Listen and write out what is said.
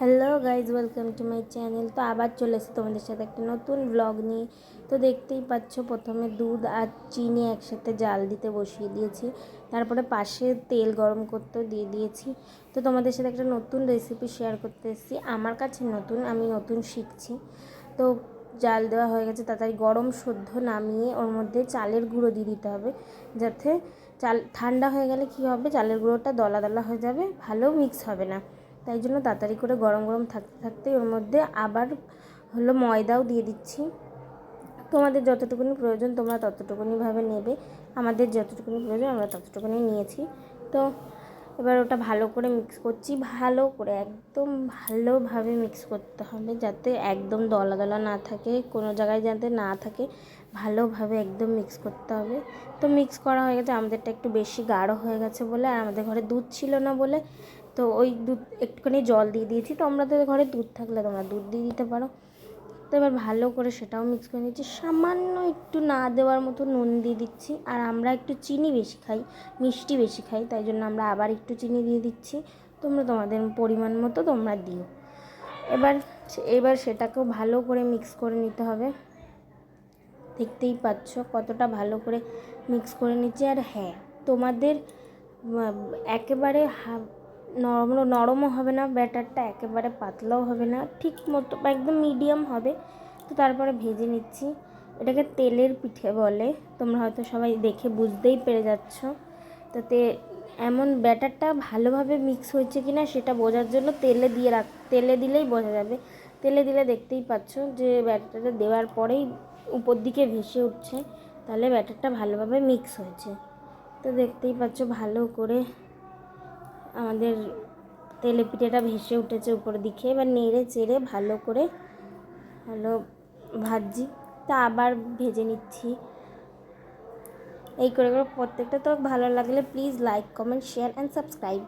Hello guys welcome to my channel তো আবার চলে এসেছি তোমাদের সাথে একটা নতুন ব্লগ নিয়ে। তো দেখতেই পাচ্ছ, প্রথমে দুধ আর চিনি একসাথে জাল দিতে বসিয়ে দিয়েছি। তারপরে পাশে তেল গরম করতেও দিয়ে দিয়েছি। তো তোমাদের সাথে একটা নতুন রেসিপি শেয়ার করতে এসেছি। আমার কাছে নতুন, আমি নতুন শিখছি। তো জাল দেওয়া হয়ে গেছে, তাড়াতাড়ি গরম সদ্য নামিয়ে ওর মধ্যে চালের গুঁড়ো দিয়ে দিতে হবে। যাতে চাল ঠান্ডা হয়ে গেলে কী হবে, চালের গুঁড়োটা দলা দলা হয়ে যাবে, ভালো মিক্স হবে না। তাই জন্য তাড়াতাড়ি করে গরম গরম থাকতে থাকতেই ওর মধ্যে আবার হলো ময়দাও দিয়ে দিচ্ছি। তোমাদের যতটুকুনি প্রয়োজন তোমরা ততটুকুনিভাবে নেবে। আমাদের যতটুকুনি প্রয়োজন আমরা ততটুকুনি নিয়েছি। তো এবার ওটা ভালো করে মিক্স করছি, ভালো করে, একদম ভালোভাবে মিক্স করতে হবে যাতে একদম দলা দলা না থাকে, কোনো জায়গায় যাতে না থাকে, ভালোভাবে একদম মিক্স করতে হবে। তো মিক্স করা হয়ে গেছে, আমাদেরটা একটু বেশি গাঢ় হয়ে গেছে বলে, আর আমাদের ঘরে দুধ ছিল না বলে তো ওই দুধ একটুখানি জল দিয়ে দিয়েছি। তোমরা তো ঘরে দুধ থাকলে তোমরা দুধ দিয়ে দিতে পারো। তো এবার ভালো করে সেটাও মিক্স করে নিচ্ছি। সামান্য একটু না দেওয়ার মতো নুন দিয়ে দিচ্ছি। আর আমরা একটু চিনি বেশি খাই, মিষ্টি বেশি খাই, তাই জন্য আমরা আবার একটু চিনি দিয়ে দিচ্ছি। তোমরা তোমাদের পরিমাণ মতো তোমরা দিও। এবার এবার সেটাকেও ভালো করে মিক্স করে নিতে হবে। দেখতেই পাচ্ছ কতটা ভালো করে মিক্স করে নিচ্ছি। আর হ্যাঁ তোমাদের একেবারে নরম নরমও হবে না, ব্যাটারটা একেবারে পাতলাও হবে না, ঠিক মতো একদম মিডিয়াম হবে। তো তারপরে ভেজে নিচ্ছি। এটাকে তেলের পিঠে বলে, তোমরা হয়তো সবাই দেখে বুঝতেই পেরে যাচ্ছ। তাতে এমন ব্যাটারটা ভালোভাবে মিক্স হয়েছে কি না সেটা বোঝার জন্য তেলে দিয়ে রাখ তেলে দিলেই বোঝা যাবে। তেলে দিলে দেখতেই পাচ্ছ যে ব্যাটারটা দেওয়ার পরেই উপর দিকে ভেসে উঠছে, তাহলে ব্যাটারটা ভালোভাবে মিক্স হয়েছে। তো দেখতেই পাচ্ছ ভালো করে আমাদের তেলে পিঠেটা ভেসে উঠেছে উপরের দিকে, এবার নেড়ে চেড়ে ভালো করে ভালো ভাজি তা আবার ভেজে নিচ্ছি। এই করে করে প্রত্যেকটা তো ভালো লাগলে please like comment share and subscribe